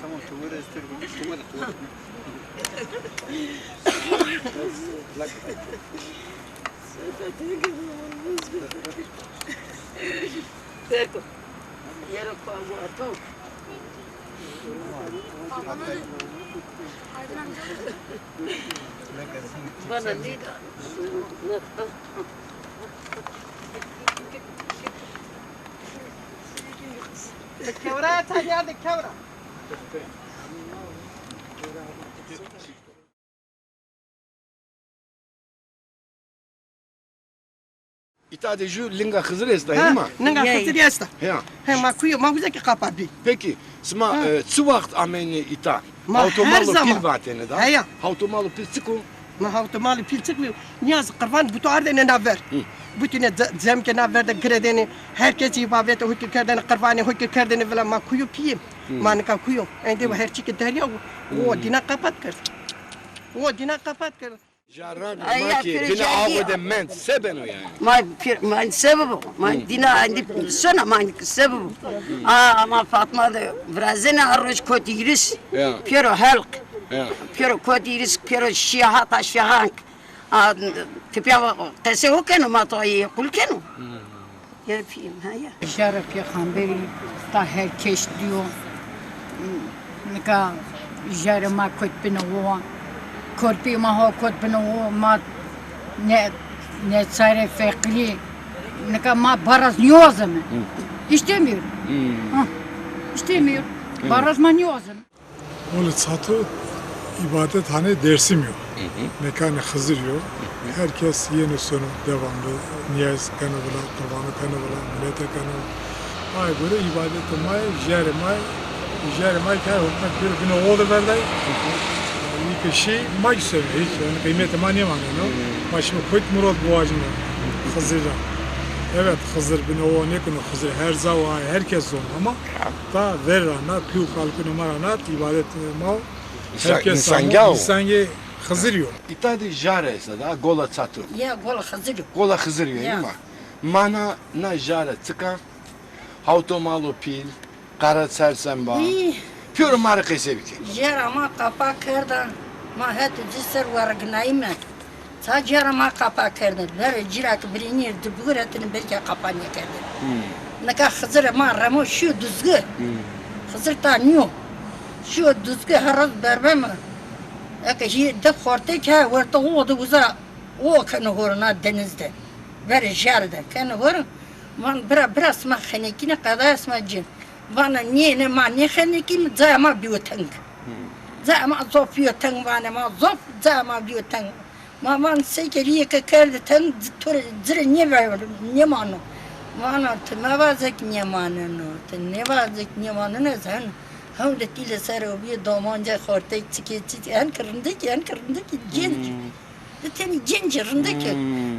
Tamam tuvara ister bunu. Tuvara tuvara. Ecco, ero qua guardo. Bana ne Kevra tanyar de kevra. İtade ju linga hızır esta değil mi? Ninga Yay. khatir yasta. Ya. He ma kuyu ma güzel ki kapadı. Peki, sma çu vakt ameni ita. Ma her Automalı zaman. pil vatene da. He ya. Automalı pil sıkı. Ma havtu mali pil çıkmıyor. Niyaz kırvan butu arde ne naver. Bütün zem ke naver de gredeni. Herkes ibadet hukuk kerdeni kırvani hukuk kerdeni falan ma kuyu piyim. Ma nika kuyu. Ende her çiki derya o dina kapat kır. O dina kapat kır. Jarran Ay, ma ki ya, bina avu de ment sebeno yani. Ma ma sebebu ma dina andi sana ma sebebu. Aa ama Fatma da Brazina arroz kotiris. Ya. Pero halk. Ya. Pero tipya kese hukenu ma to iyi kulkenu. Yapayım ha ya. Jara peyğəmbəri ta herkes diyor. Nika jara ma kot binawa. Korpi ma ha kot binawa ma ne ne çare fekli. Nika ma baraz niyozum. İstemiyor. Ha, İstemiyor. Baraz ma niyozum. Öyle çatı ibadethane dersim yok. Mekanı Hızır yok. Herkes yeni sonu devamlı. Niyaz kurbanı kanı bula, millete kanı bula. Ay böyle ibadeti may, jeri may, jeri may kay hukmet bir gün oğlu verday. İyi kişi may söyle hiç yani kıymeti mani. Ma şimdi kuyt murad boğacını Hızır'da. Evet Hızır bin o ne konu Hızır her zaman herkes zor ama da ver ana piu kalkını marana ibadet ma İnsan- herkes insan ama gao. insan ge Hızır yok. İtade jara esta da gola çatı. Ya gol hazır. Gola hızır yok Ya. değil mi? Mana na jara tıka. Automalı pil. Kara sersemba. Pür marı kesebiki. Jera ma kapa kerdan. Ma het cisser var gnaymet. Sa jera ma kapa kerdan. Ver jirak birinir dubguretini belki kapanya kerdan. Naka hazır ma ramo şu düzgü. Hazır ta düzgü haraz berbe mi? Eka hi de korte ke varta o da uza o kanı horuna denizde. Ver jerde kanı hor. Man bira biraz ma khanekine kadar esma cin. Bana niye ne ma ne khanekim zama biyotank. Zama zof biyotank bana ma zof zama biyotank. Ma man sekeriye ke kerde tan tore zire ne ver ne manu. Mana te ma vazek ne manu ne vazek ne manu ne sen. Dile sar o bir domanca korte çike çike en kırında ki en kırında ki genç. De teni gencerinde ki.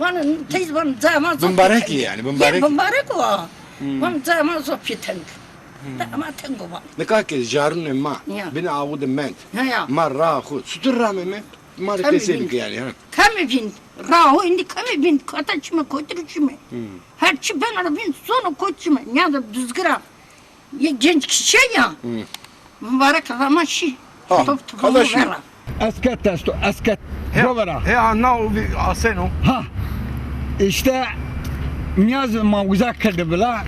Bana teyze bana zama zof Bımbarek biyotank. yani, bımbarek. Ya bımbarek o. Man zama zof biyotank. Ama tango var. Ne kadar ki jarun emma. Ya. Bina avu de ment. Ma rahu. Sutur rame me. Marı Tabii kesebiki bil. yani. Kami bin, rahu indi kami bin, kataçma koydurucuma. Her çi ben ara bin, sonu koçuma. Ya da düzgüra. Ya genç kişi ya. Mübarek adama şi. Ha, kalaşı. vera. Esket testo, esket. Provera. He anna o bir aseno. Ha. İşte niyaz mağuza kerdi bila.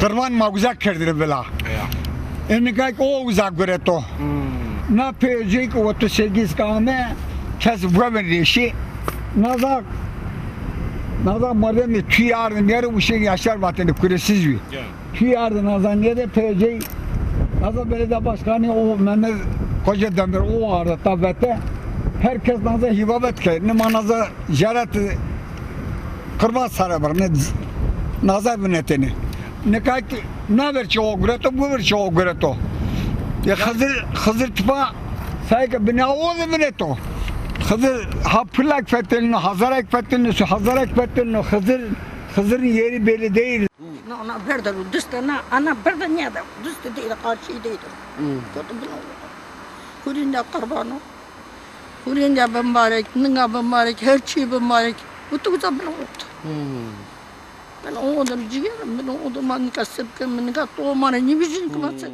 Kırvan mağuza kerdi bila. Ya. Enikay o uzak göre to. Na peyecek o to sekiz kame kes vuven reşi. Nazak Nazak madem tüy yardım yeri bu şey yaşar vatende küresiz bir. Tüy yardım nazan yere peyecek. Nazak belediye başkanı o Mehmet Koca Demir o arada tabbette. Herkes nazar hibabet ke. Ne manaza jarat kırmaz sarı var. Ne nazar binetini. Ne kay ne ver ki o greto bu ver ki o greto. Ya Hızır Hızır tıpa sayka bina o da bineto. Hızır hapırlak fethelini, Hazarak fethelini, şu Hazarak fethelini, Hızır Hızır'ın yeri belli değil. No, ona berda, düste na, ana berda niye de, düste değil, karşı değil. Kötü bin oldu. Kurinde karbano. Kurinde mübarek, nınga mübarek, her şey mübarek. Güzel bin oldu. Ben o odam ciğerim, ben o odam annika sepkem, annika toğmara, ne biçim kımatsak.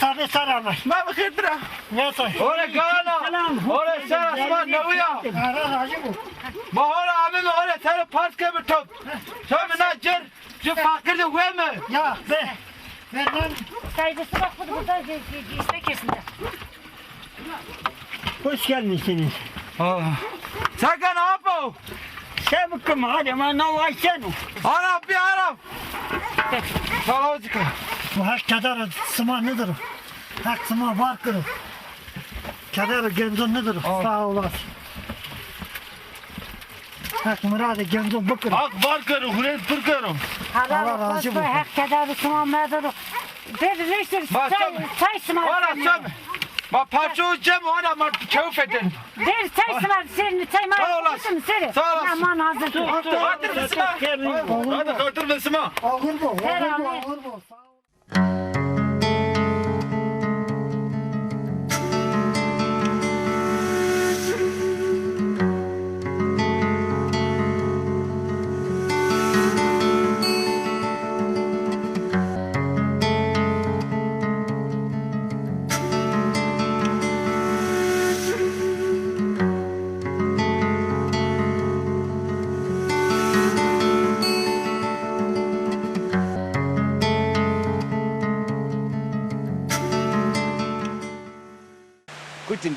Tabii sarılmış. Ma bakırdıra. Ne say? Ora gana. Ora sen asma ne uya. Ara razı bu. Ma ora amim ora sen paske mi top. Sen na cer. Şu fakir de ve mi? Ya be. Vermem. Saygısı bak burada burada giyisme kesinde. Hoş gelmişsiniz. Sen ne yapıyorsun? Sevkim hadi ma ne var sen? Arap bir Arap. Salavcık. Bu hak kadar sıma nedir? Hak sıma var kırı. Kadar genzon nedir? Sağ olasın. Hak muradı genzon bu kırı. Ak var karı, huret pır karı. Allah razı olsun. Hak kadar sıma mağdur. Dedi Bak, say sıma. Ona sen. Ma parça ucam ona ma keyif edin. Der say sıma sen say ma. Sağ olasın. Sağ olasın. Aman hazır. Otur mısın? Hadi otur mısın? Olur bu, olur bu,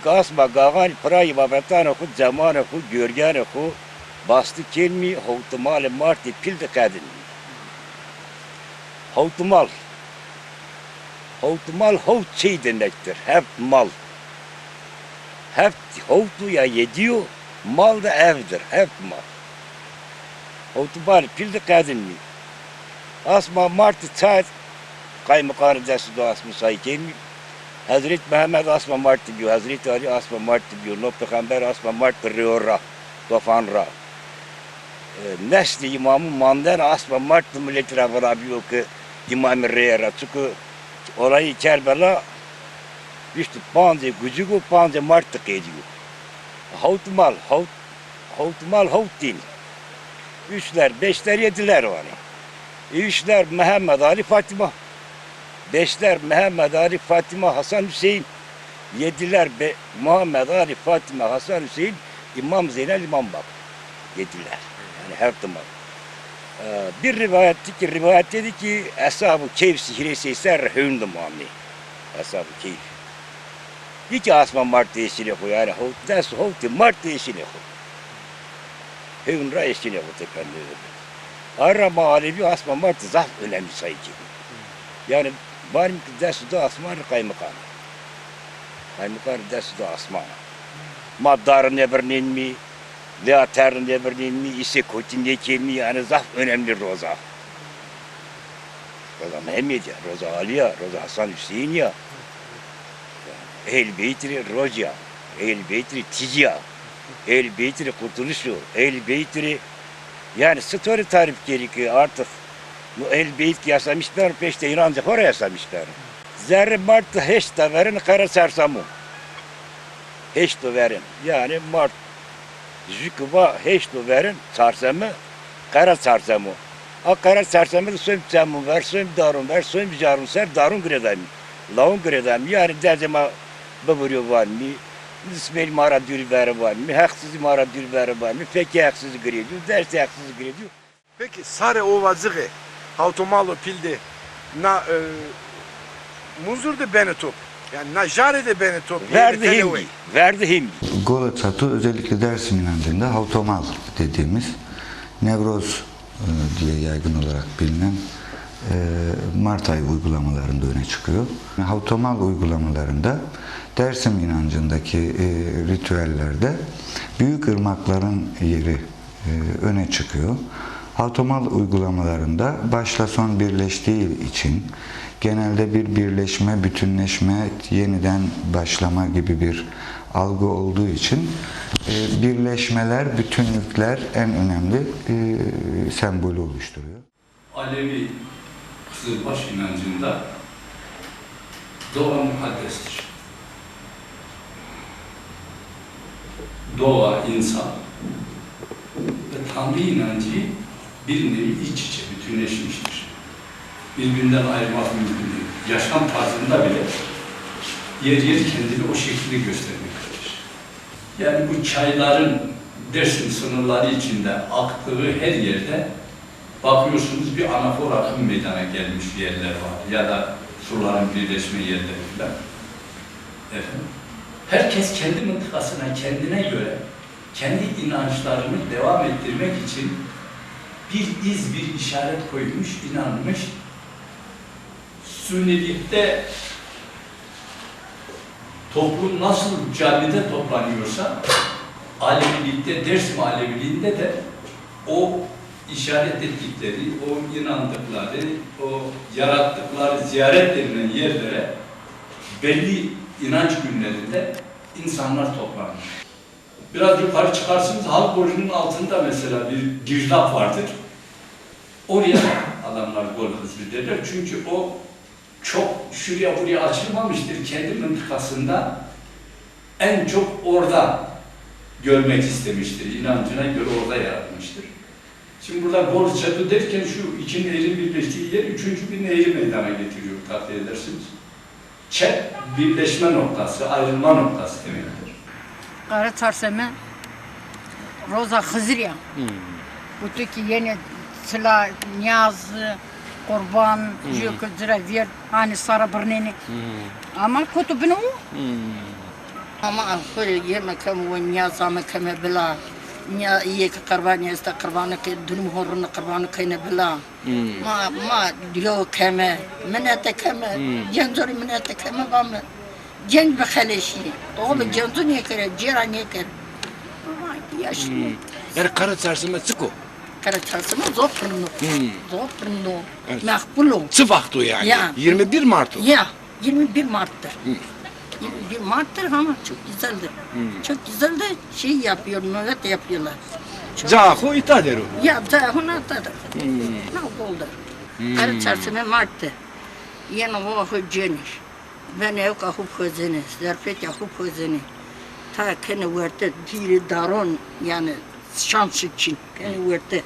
Kutin kasma gagan prayı babetana ku zamana ku görgane ku Bastı kelmi havtumal marti pil de kadın. Havtumal. Havt şey demektir. Hep mal. Hep havtu ya yediyor. Mal da evdir. Hep mal. Havtumal pil de kadın. Asma marti çayt kaymakamı desi de asma say kelmi. Hazreti Mehmet asma marti diyor. Hazreti Ali asma marti diyor. No peygamber asma marti riyorra. Tofanra. Nesli imamı manden asma marti milleti rabarabiyor ki imam reyera. Çünkü olayı Kerbela işte panze gücügü panze marti ediyor. Havtumal, havt, havtumal havt değil. Üçler, beşler, yediler hani. Üçler Mehmet Ali Fatıma. Beşler Mehmet Ali Fatıma Hasan Hüseyin. Yediler be, Muhammed Ali Fatıma Hasan Hüseyin İmam Zeynel İmam Bab. Yediler. Yani her zaman. Ee, bir rivayetti ki rivayet dedi ki Eshab-ı Keyf sihresi eser hündü muammi. Eshab-ı Keyf. Hiç asman mart değişine koy. Yani hovt des hovt mart değişine koy. Hün ra eşine koy tepenli Arama alevi asman mart zaf önemli sayıcı. Yani benim desu da asman kaymakam. Kaymakam desu da asman. Maddarın ebernin mi? Leater'ın ebernin mi? İse kotin yekil mi? Yani zaf önemli roza. Roza Mehmet ya, Roza Ali ya, Roza Hasan Hüseyin ya. El Beytri Roca, El Beytri Ticya, El Beytri Kurtuluşu, El Beytri yani story tarif gerekiyor artık. Bu El Beyt yasamışlar, peşte İranca para yasamışlar. Zerre Mart hiç verin kara sersamı. Hiç de verin. Yani Mart Jüküva hiç de verin sersamı, kara sersamı. A kara sersamı da söym çamı ver, söym darun ver, söym carun ser, darun gredem. Laun gredem. Yani dezema babırıyor var mı? İsmail mara dülberi var mı? Haksız mara dülberi var mı? Peki haksız grediyor, derse haksız grediyor. Peki sare ovazığı havtomalo pilde na e, muzur de beni top. Yani na jare de beni top. Verdi hindi, verdi hindi. Gola çatı özellikle Dersim inancında hautomal dediğimiz nevroz e, diye yaygın olarak bilinen e, Mart ayı uygulamalarında öne çıkıyor. Hautomal uygulamalarında Dersim inancındaki ritüellerde büyük ırmakların yeri öne çıkıyor. Hautomal uygulamalarında başla son birleştiği için genelde bir birleşme, bütünleşme, yeniden başlama gibi bir algı olduğu için e, birleşmeler, bütünlükler en önemli e, sembolü oluşturuyor. Alevi Kızılbaş inancında doğa mukaddestir. Doğa, insan ve Tanrı inancı bir nevi iç içe bütünleşmiştir. Birbirinden ayırmak mümkün değil. Yaşam tarzında bile yer yer kendini o şekilde göstermektedir. Yani bu çayların Dersim sınırları içinde aktığı her yerde bakıyorsunuz bir anafor akım meydana gelmiş yerler var ya da suların birleşme yerleri falan. Efendim, herkes kendi mıntıkasına, kendine göre kendi inançlarını devam ettirmek için bir iz, bir işaret koymuş, inanmış. Sünnilikte toplum nasıl camide toplanıyorsa Alevilikte, Dersim Aleviliğinde de o işaret ettikleri, o inandıkları, o yarattıkları ziyaret edilen yerlere belli inanç günlerinde insanlar toplanır. Biraz yukarı çıkarsınız, halk borcunun altında mesela bir girdap vardır. Oraya adamlar gol hızlı derler. Çünkü o çok şuraya buraya açılmamıştır. Kendi mıntıkasında en çok orada görmek istemiştir. İnancına göre orada yaratmıştır. Şimdi burada gol çatı derken şu iki nehrin birleştiği yer üçüncü bir nehri meydana getiriyor takdir edersiniz. Çet birleşme noktası, ayrılma noktası demektir. Kara çarşamba Roza Hızırya. Bu ki yeni sıla, niyaz, kurban, jük, zira, ver, hani sarı bırneni. Ama kutubunu o. Ama böyle yemek hem ve niyazamı keme bila Ya iyi ki kurbanı iste kurbanı ki dünüm horunu kurbanı kıyını bila. Ma ma diyor keme, minete keme, cenzori minete keme bamı. Oğlu cenzu niye kere, cira niye kere. Vay, Yaşlı. Yani kara çarşıma sıkı. Kara çalsın zor pırnu. Hmm. Zor pırnu. Evet. Makbulu. Sıfaktı yani. Ya. 21 Mart o. Ya 21 Mart'tır. 21 Mart'tır ama çok güzeldir. Çok güzel de şey yapıyor, nöbet yapıyorlar. Çok Zaho ita der o. Ya zahun atadır. Ne oldu? Kara çarşıma Mart'tı. Yine o hücceniş. Ben ev kahup hüzzeni, zerfet yahup hüzzeni. Ta kene verte diri daron yani şans için kene verte.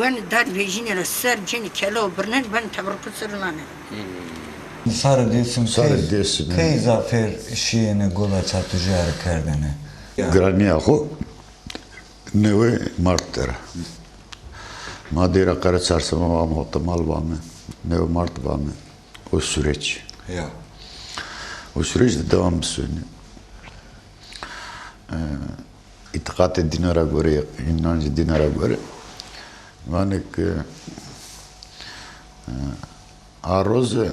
Ben dar vejine ser cini kelo birnen ben tabarkı sırlanı. Sarı desim Sarı desim, evet. zafer şiine gola çatıcı kerdene. Graniaho neve Mart'tera. Madera Kara Çarşamba var mı, Otomal var mı, neve Mart var mı? o süreç. Ya. O süreç de devam söylüyor. Ee, itikat dinara göre, inanç inancı dinara göre yani e, e, ki aroze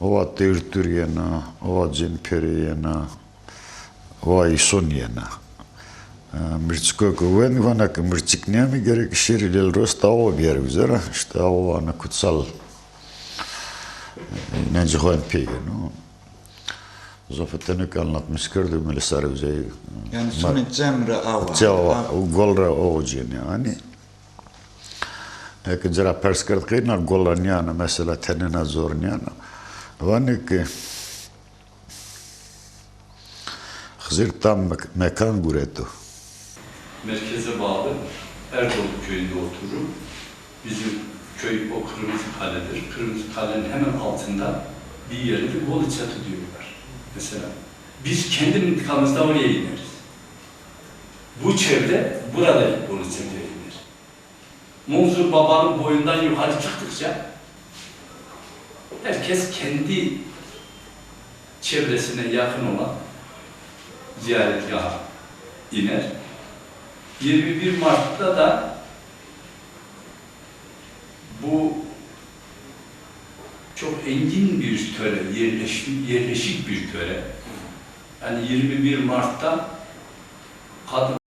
ova tırtıriyena, ova cemperiyena, ova isoniyena. Ee, Mırçıkı kuvvet vanak mırçık ne mi gerek şirilil rosta o bir yer üzere işte o ana kutsal cihan peki no Zafatını anlatmış gördüm öyle sarı üzey. Yani sonu cemre ava. Ceva, golra oğucun yani. Ekin zara pers kert kıyna golra niyana mesela tenine zor niyana. Vani ki Hızır tam mek- mekan guretu. merkeze bağlı Erdoğan köyünde otururum. Bizim köy o Kırmızı Kale'dir. Kırmızı Kale'nin hemen altında bir yerde Bolu Çatı diyorlar. Mesela biz kendi mıntıkamızda oraya ineriz. Bu çevre burada Bolu Çatı'ya iner. Munzur Baba'nın boyundan yukarı çıktıkça herkes kendi çevresine yakın olan ziyaretgaha iner. 21 Mart'ta da bu çok engin bir töre, yerleşik, yerleşik bir töre. Yani 21 Mart'ta kadın